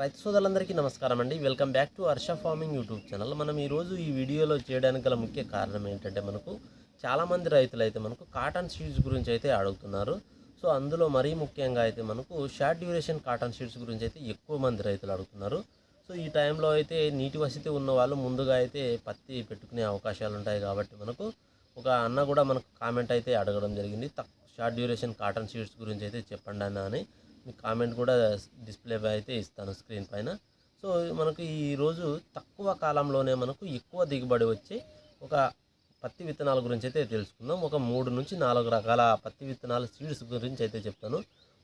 రైతు సోదరులందరికీ నమస్కారం అండి. Welcome back to Harsha farming YouTube channel. మనం ఈరోజు ఈ వీడియోలో చేయడానికి గల ముఖ్య కారణం ఏంటంటే మనకు చాలామంది రైతులు అయితే మనకు కాటన్ షీడ్స్ గురించి అయితే అడుగుతున్నారు. సో అందులో మరీ ముఖ్యంగా అయితే మనకు షార్ట్ డ్యూరేషన్ కాటన్ షీడ్స్ గురించి అయితే ఎక్కువ మంది రైతులు అడుగుతున్నారు. సో ఈ టైంలో అయితే నీటి వసతి ఉన్న వాళ్ళు ముందుగా అయితే పత్తి పెట్టుకునే అవకాశాలు ఉంటాయి కాబట్టి మనకు ఒక అన్న కూడా మనకు కామెంట్ అయితే అడగడం జరిగింది. తక్ షార్ట్ డ్యూరేషన్ కాటన్ షీట్స్ గురించి అయితే చెప్పండి అన్న అని. కామెంట్ కూడా డిస్ప్లే అయితే ఇస్తాను స్క్రీన్ పైన. సో మనకు ఈరోజు తక్కువ కాలంలోనే మనకు ఎక్కువ దిగుబడి వచ్చే ఒక పత్తి విత్తనాల గురించి అయితే తెలుసుకుందాం. ఒక మూడు నుంచి నాలుగు రకాల పత్తి విత్తనాల సీడ్స్ గురించి అయితే చెప్తాను.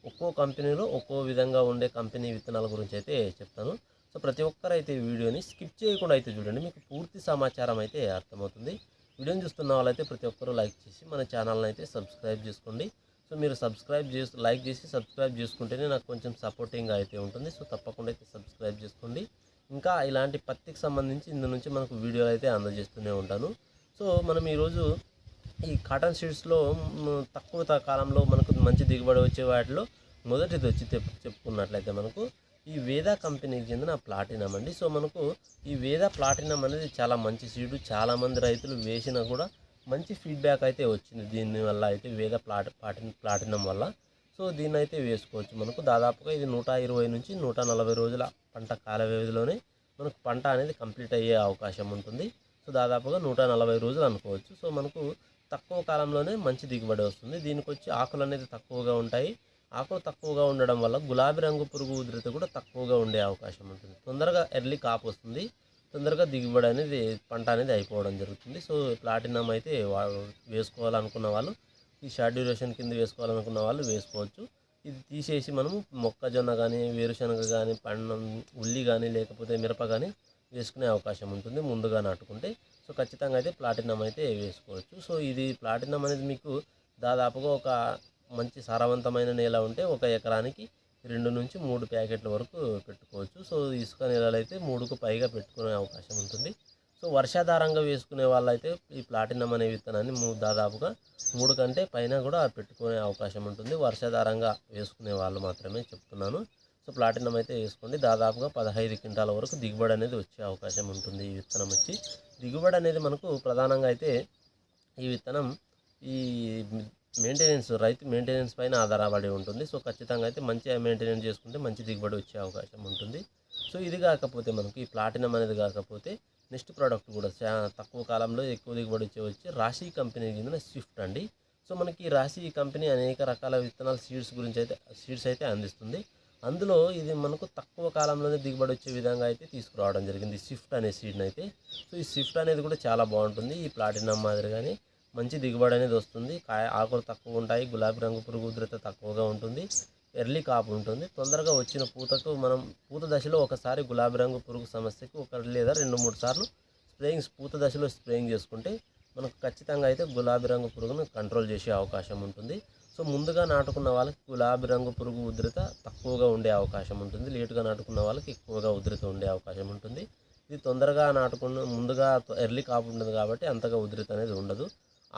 ఒక్కో కంపెనీలో ఒక్కో విధంగా ఉండే కంపెనీ విత్తనాల గురించి అయితే చెప్తాను. సో ప్రతి ఒక్కరైతే వీడియోని స్కిప్ చేయకుండా అయితే చూడండి మీకు పూర్తి సమాచారం అయితే అర్థమవుతుంది. వీడియోని చూస్తున్న వాళ్ళైతే ప్రతి ఒక్కరూ లైక్ చేసి మన ఛానల్ని అయితే సబ్స్క్రైబ్ చేసుకోండి. సో మీరు సబ్స్క్రైబ్ చేసి లైక్ చేసి సబ్స్క్రైబ్ చేసుకుంటేనే నాకు కొంచెం సపోర్టింగ్గా అయితే ఉంటుంది. సో తప్పకుండా అయితే సబ్స్క్రైబ్ చేసుకోండి. ఇంకా ఇలాంటి పత్తికి సంబంధించి ఇందు నుంచి మనకు వీడియోలు అయితే అందజేస్తూనే ఉంటాను. సో మనం ఈరోజు ఈ కాటన్ షీట్స్లో తక్కువ కాలంలో మనకు మంచి దిగుబడి వచ్చే వాటిలో మొదటిది వచ్చి చెప్పుకున్నట్లయితే మనకు ఈ వేద కంపెనీకి చెందిన ప్లాటినం అండి. సో మనకు ఈ వేద ప్లాటినం అనేది చాలా మంచి సీడు. చాలామంది రైతులు వేసినా కూడా మంచి ఫీడ్బ్యాక్ అయితే వచ్చింది. దీనివల్ల అయితే వేద ప్లాట్ ప్లాటిన్ ప్లాటినం వల్ల. సో దీన్ని అయితే వేసుకోవచ్చు. మనకు దాదాపుగా ఇది నూట ఇరవై నుంచి నూట నలభై రోజుల పంట కాల వ్యవధిలోనే మనకు పంట అనేది కంప్లీట్ అయ్యే అవకాశం ఉంటుంది. సో దాదాపుగా నూట నలభై రోజులు అనుకోవచ్చు. సో మనకు తక్కువ కాలంలోనే మంచి దిగుబడి వస్తుంది. దీనికి వచ్చి ఆకులు అనేది తక్కువగా ఉంటాయి. ఆకులు తక్కువగా ఉండడం వల్ల గులాబీ రంగు పురుగు ఉధృతి కూడా తక్కువగా ఉండే అవకాశం ఉంటుంది. తొందరగా ఎర్లీ కాపు వస్తుంది. తొందరగా దిగుబడి అనేది పంట అనేది అయిపోవడం జరుగుతుంది. సో ప్లాటినం అయితే వా- వేసుకోవాలనుకున్న వాళ్ళు ఈ షార్ట్ డ్యూరేషన్ కింద వేసుకోవాలనుకున్న వాళ్ళు వేసుకోవచ్చు. ఇది తీసేసి మనము మొక్కజొన్న కానీ వేరుశనగ కానీ పండం ఉల్లి కానీ లేకపోతే మిరప కానీ వేసుకునే అవకాశం ఉంటుంది ముందుగా నాటుకుంటే. సో ఖచ్చితంగా అయితే ప్లాటినం అయితే వేసుకోవచ్చు. సో ఇది ప్లాటినం అనేది మీకు దాదాపుగా ఒక మంచి సారవంతమైన నేల ఉంటే ఒక ఎకరానికి రెండు నుంచి మూడు ప్యాకెట్ల వరకు పెట్టుకోవచ్చు. సో ఇసుక నేలలు అయితే మూడుకు పైగా పెట్టుకునే అవకాశం ఉంటుంది. సో వర్షాధారంగా వేసుకునే వాళ్ళైతే ఈ ప్లాటినం అనే విత్తనాన్ని దాదాపుగా మూడు కంటే పైన కూడా పెట్టుకునే అవకాశం ఉంటుంది. వర్షాధారంగా వేసుకునే వాళ్ళు మాత్రమే చెప్తున్నాను. సో ప్లాటినం అయితే వేసుకోండి. దాదాపుగా పదహైదు క్వింటాల వరకు దిగుబడి అనేది వచ్చే అవకాశం ఉంటుంది ఈ విత్తనం వచ్చి. దిగుబడి అనేది మనకు ప్రధానంగా అయితే ఈ విత్తనం ఈ మెయింటెనెన్స్ రైతు మెయింటెనెన్స్ పైన ఆధారపడి ఉంటుంది. సో ఖచ్చితంగా అయితే మంచిగా మెయింటెనెన్స్ చేసుకుంటే మంచి దిగుబడి వచ్చే అవకాశం ఉంటుంది. సో ఇది కాకపోతే మనకి ఈ ప్లాటినం అనేది కాకపోతే నెక్స్ట్ ప్రోడక్ట్ కూడా తక్కువ కాలంలో ఎక్కువ దిగుబడి వచ్చే వచ్చి రాశి కంపెనీ కింద స్విఫ్ట్ అండి. సో మనకి ఈ రాశి కంపెనీ అనేక రకాల విత్తనాల సీడ్స్ గురించి అయితే సీడ్స్ అయితే అందిస్తుంది. అందులో ఇది మనకు తక్కువ కాలంలోనే దిగుబడి వచ్చే విధంగా అయితే తీసుకురావడం జరిగింది. స్విఫ్ట్ అనే సీడ్ని అయితే సో ఈ స్విఫ్ట్ అనేది కూడా చాలా బాగుంటుంది. ఈ ప్లాటినం మాదిరిగానే మంచి దిగుబడి అనేది వస్తుంది. కాయ ఆకులు తక్కువ ఉంటాయి. గులాబీ రంగు పురుగు ఉధృత తక్కువగా ఉంటుంది. ఎర్లీ కాపు ఉంటుంది. తొందరగా వచ్చిన పూతకు మనం పూత దశలో ఒకసారి గులాబీ రంగు పురుగు సమస్యకు ఒక లేదా రెండు మూడు సార్లు స్ప్రేయింగ్ పూత దశలో స్ప్రేయింగ్ చేసుకుంటే మనకు ఖచ్చితంగా అయితే గులాబీ రంగు పురుగును కంట్రోల్ చేసే అవకాశం ఉంటుంది. సో ముందుగా నాటుకున్న వాళ్ళకి గులాబీ రంగు పురుగు ఉధృత తక్కువగా ఉండే అవకాశం ఉంటుంది. లేటుగా నాటుకున్న వాళ్ళకి ఎక్కువగా ఉధృత ఉండే అవకాశం ఉంటుంది. ఇది తొందరగా నాటుకున్న ముందుగా ఎర్లీ కాపు ఉంటుంది కాబట్టి అంతగా ఉధృత అనేది ఉండదు.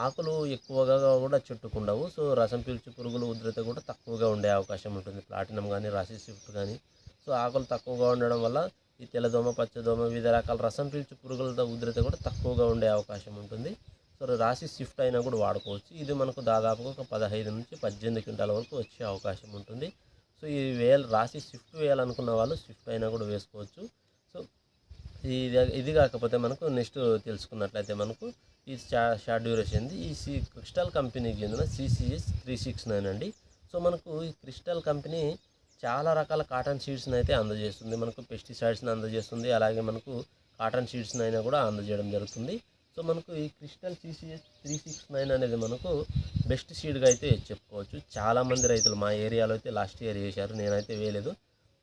ఆకులు ఎక్కువగా కూడా చుట్టుకుండవు. సో రసం పీల్చు పురుగులు ఉధృత కూడా తక్కువగా ఉండే అవకాశం ఉంటుంది. ప్లాటినం కానీ రాసి స్విఫ్ట్ కానీ సో ఆకులు తక్కువగా ఉండడం వల్ల ఈ తెల్లదోమ పచ్చదోమ వివిధ రకాల రసం పీల్చు పురుగుల ఉధృత కూడా తక్కువగా ఉండే అవకాశం ఉంటుంది. సో రాశి షిఫ్ట్ అయినా కూడా వాడుకోవచ్చు. ఇది మనకు దాదాపుగా ఒక పదహైదు నుంచి పద్దెనిమిది క్వింటాల వరకు వచ్చే అవకాశం ఉంటుంది. సో ఈ వేలు రాశి షిఫ్ట్ వేయాలనుకున్న వాళ్ళు షిఫ్ట్ అయినా కూడా వేసుకోవచ్చు. ఇది ఇది కాకపోతే మనకు నెక్స్ట్ తెలుసుకున్నట్లయితే మనకు ఈ షార్ట్ డ్యూరేషన్ ఈ సి క్రిస్టల్ కంపెనీకి చెందిన సిసిఎస్ త్రీ సిక్స్ నైన్ అండి. సో మనకు ఈ క్రిస్టల్ కంపెనీ చాలా రకాల కాటన్ షీట్స్ని అయితే అందజేస్తుంది. మనకు పెస్టిసైడ్స్ని అందజేస్తుంది. అలాగే మనకు కాటన్ షీట్స్ని అయినా కూడా అందజేయడం జరుగుతుంది. సో మనకు ఈ crystal CCS three six nine అనేది మనకు బెస్ట్ సీడ్గా అయితే చెప్పుకోవచ్చు. చాలామంది రైతులు మా ఏరియాలో అయితే లాస్ట్ ఇయర్ వేశారు నేనైతే వేయలేదు.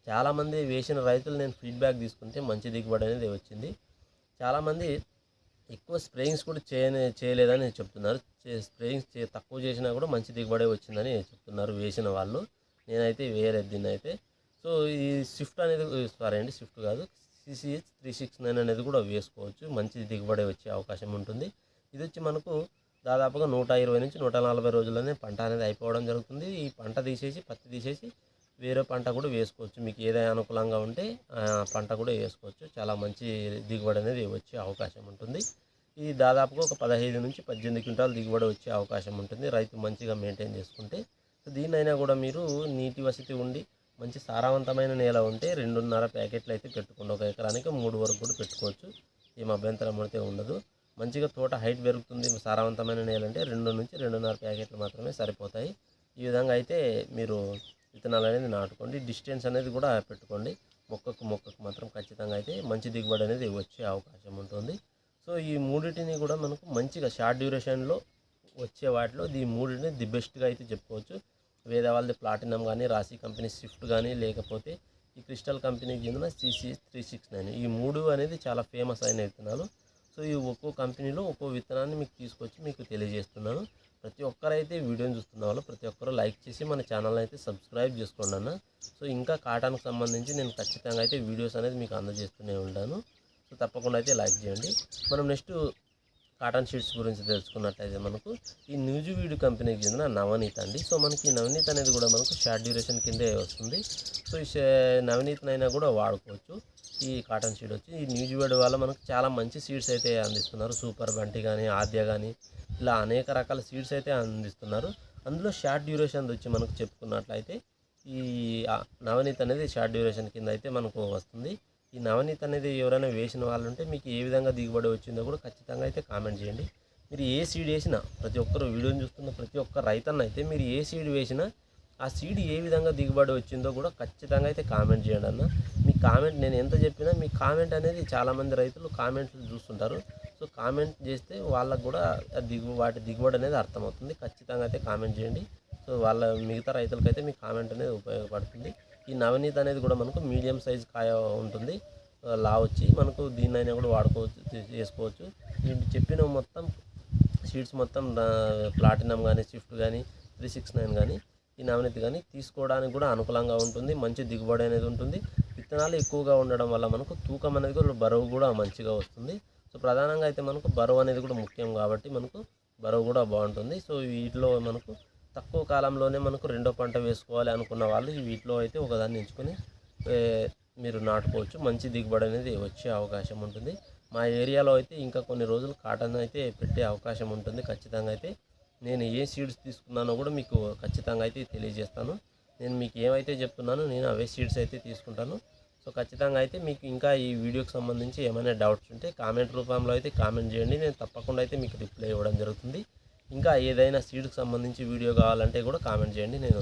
చాలామంది వేసిన రైతులు నేను ఫీడ్బ్యాక్ తీసుకుంటే మంచి దిగుబడి అనేది వచ్చింది. చాలామంది ఎక్కువ స్ప్రేయింగ్స్ కూడా చేయని చేయలేదని చెప్తున్నారు. చే- స్ప్రేయింగ్స్ చే తక్కువ చేసినా కూడా మంచి దిగుబడి వచ్చిందని చెప్తున్నారు వేసిన వాళ్ళు. నేనైతే వేయలేదు దీన్ని అయితే సో ఈ స్విఫ్ట్ అనేది సారీ అండి స్విఫ్ట్ కాదు. సిసిహెచ్ త్రీ సిక్స్ నైన్ అనేది కూడా వేసుకోవచ్చు. మంచి దిగుబడి వచ్చే అవకాశం ఉంటుంది. ఇది వచ్చి మనకు దాదాపుగా నూట ఇరవై నుంచి నూట నలభై రోజుల్లోనే పంట అనేది అయిపోవడం జరుగుతుంది. ఈ పంట తీసేసి పత్తి తీసేసి వేరే పంట కూడా వేసుకోవచ్చు. మీకు ఏదైనా అనుకూలంగా ఉంటే ఆ పంట కూడా వేసుకోవచ్చు. చాలా మంచి దిగుబడి అనేది వచ్చే అవకాశం ఉంటుంది. ఇది దాదాపుగా ఒక పదహైదు నుంచి పద్దెనిమిది క్వింటాల్ దిగుబడి వచ్చే అవకాశం ఉంటుంది. రైతు మంచిగా మెయింటైన్ చేసుకుంటే సో దీన్నైనా కూడా మీరు నీటి వసతి ఉండి మంచి సారవంతమైన నేల ఉంటే రెండున్నర ప్యాకెట్లు అయితే పెట్టుకోండి. ఒక ఎకరానికి మూడు వరకు కూడా పెట్టుకోవచ్చు. ఏం అభ్యంతరం అయితే ఉండదు. మంచిగా తోట హైట్ పెరుగుతుంది సారవంతమైన నేల అంటే రెండు నుంచి రెండున్నర ప్యాకెట్లు మాత్రమే సరిపోతాయి. ఈ విధంగా అయితే మీరు విత్తనాలు అనేది నాటుకోండి. డిస్టెన్స్ అనేది కూడా పెట్టుకోండి. మొక్కకు మొక్కకు మాత్రం ఖచ్చితంగా అయితే మంచి దిగుబడి అనేది వచ్చే అవకాశం ఉంటుంది. సో ఈ మూడింటిని కూడా మనకు మంచిగా షార్ట్ డ్యూరేషన్లో వచ్చే వాటిలో ఈ మూడింటిని ది బెస్ట్గా అయితే చెప్పుకోవచ్చు. వేరే వాళ్ళది ప్లాటినం కానీ రాశి కంపెనీ స్విఫ్ట్ కానీ లేకపోతే ఈ క్రిస్టల్ కంపెనీకి చెందిన సిసి త్రీ సిక్స్ నైన్. ఈ మూడు అనేది చాలా ఫేమస్ అయిన విత్తనాలు. సో ఈ ఒక్కో కంపెనీలో ఒక్కో విత్తనాన్ని మీకు తీసుకొచ్చి మీకు తెలియజేస్తున్నాను. ప్రతి ఒక్కరైతే వీడియోని చూస్తున్న వాళ్ళు ప్రతి ఒక్కరు లైక్ చేసి మన ఛానల్ అయితే సబ్స్క్రైబ్ చేసుకోండి అన్న. సో ఇంకా కాటానికి సంబంధించి నేను ఖచ్చితంగా అయితే వీడియోస్ అనేది మీకు అందజేస్తూనే ఉంటాను. సో తప్పకుండా అయితే లైక్ చేయండి. మనం నెక్స్ట్ కాటన్ షీట్స్ గురించి తెలుసుకున్నట్లయితే మనకు ఈ న్యూజు వీడియో కంపెనీకి చెందిన నవనీత్ అండి. సో మనకి ఈ నవనీత్ అనేది కూడా మనకు షార్ట్ డ్యూరేషన్ కిందే వస్తుంది. సో ఈ షే- కూడా వాడుకోవచ్చు. ఈ కాటన్ సీడ్ వచ్చి ఈ న్యూజు వల్ల మనకు చాలా మంచి సీడ్స్ అయితే అందిస్తున్నారు. సూపర్ బంటి కానీ ఆద్య కానీ ఇలా అనేక రకాల సీడ్స్ అయితే అందిస్తున్నారు. అందులో షార్ట్ డ్యూరేషన్ వచ్చి మనకు చెప్పుకున్నట్లయితే ఈ నవనీత్ అనేది షార్ట్ డ్యూరేషన్ కింద అయితే మనకు వస్తుంది. ఈ నవనీత్ అనేది ఎవరైనా వేసిన వాళ్ళు ఉంటే మీకు ఏ విధంగా దిగుబడి వచ్చిందో కూడా ఖచ్చితంగా అయితే కామెంట్ చేయండి. మీరు ఏ సీడ్ వేసినా ప్రతి ఒక్కరు వీడియోని చూస్తున్న ప్రతి ఒక్క రైతన్న అయితే మీరు ఏ సీడ్ వేసినా ఆ సీడ్ ఏ విధంగా దిగుబడి వచ్చిందో కూడా ఖచ్చితంగా అయితే కామెంట్ చేయండి అన్న. కామెంట్ నేను ఎంత చెప్పినా మీ కామెంట్ అనేది చాలామంది రైతులు కామెంట్లు చూస్తుంటారు. సో కామెంట్ చేస్తే వాళ్ళకు కూడా దిగు వాటి దిగుబడి అనేది అర్థమవుతుంది. ఖచ్చితంగా అయితే కామెంట్ చేయండి. సో వాళ్ళ మిగతా రైతులకైతే మీ కామెంట్ అనేది ఉపయోగపడుతుంది. ఈ నవనీత్ అనేది కూడా మనకు మీడియం సైజ్ కాయ ఉంటుంది. లా వచ్చి మనకు దీన్నైనా కూడా వాడుకోవచ్చు చేసుకోవచ్చు. నేను చెప్పిన మొత్తం సీడ్స్ మొత్తం ప్లాటినం కానీ స్విఫ్ట్ కానీ త్రీ సిక్స్ నైన్ కానీ ఈ నవనీతి కానీ తీసుకోవడానికి కూడా అనుకూలంగా ఉంటుంది. మంచి దిగుబడి అనేది ఉంటుంది. విత్తనాలు ఎక్కువగా ఉండడం వల్ల మనకు తూకం అనేది కూడా బరువు కూడా మంచిగా వస్తుంది. సో ప్రధానంగా అయితే మనకు బరువు అనేది కూడా ముఖ్యం కాబట్టి మనకు బరువు కూడా బాగుంటుంది. సో వీటిలో మనకు తక్కువ కాలంలోనే మనకు రెండో పంట వేసుకోవాలి అనుకున్న వాళ్ళు వీటిలో అయితే ఒకదాన్ని ఎంచుకొని మీరు నాటుకోవచ్చు. మంచి దిగుబడి అనేది వచ్చే అవకాశం ఉంటుంది. మా ఏరియాలో అయితే ఇంకా కొన్ని రోజులు కాటన్ అయితే పెట్టే అవకాశం ఉంటుంది. ఖచ్చితంగా అయితే నేను ఏ సీడ్స్ తీసుకున్నానో కూడా మీకు ఖచ్చితంగా అయితే తెలియజేస్తాను. నేను మీకు ఏమైతే చెప్తున్నానో నేను అవే సీడ్స్ అయితే తీసుకుంటాను. సో ఖచ్చితంగా అయితే మీకు ఇంకా ఈ వీడియోకి సంబంధించి ఏమైనా డౌట్స్ ఉంటే కామెంట్ రూపంలో అయితే కామెంట్ చేయండి. నేను తప్పకుండా అయితే మీకు రిప్లై ఇవ్వడం జరుగుతుంది. ఇంకా ఏదైనా సీడ్కి సంబంధించి వీడియో కావాలంటే కూడా కామెంట్ చేయండి. నేను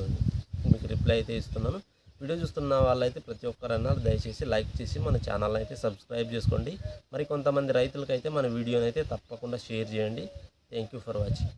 మీకు రిప్లై అయితే ఇస్తున్నాను. వీడియో చూస్తున్న వాళ్ళైతే ప్రతి ఒక్కరన్నా దయచేసి లైక్ చేసి మన ఛానల్ అయితే సబ్స్క్రైబ్ చేసుకోండి. మరి కొంతమంది రైతులకైతే మన వీడియోని అయితే తప్పకుండా షేర్ చేయండి. Thank you for watching.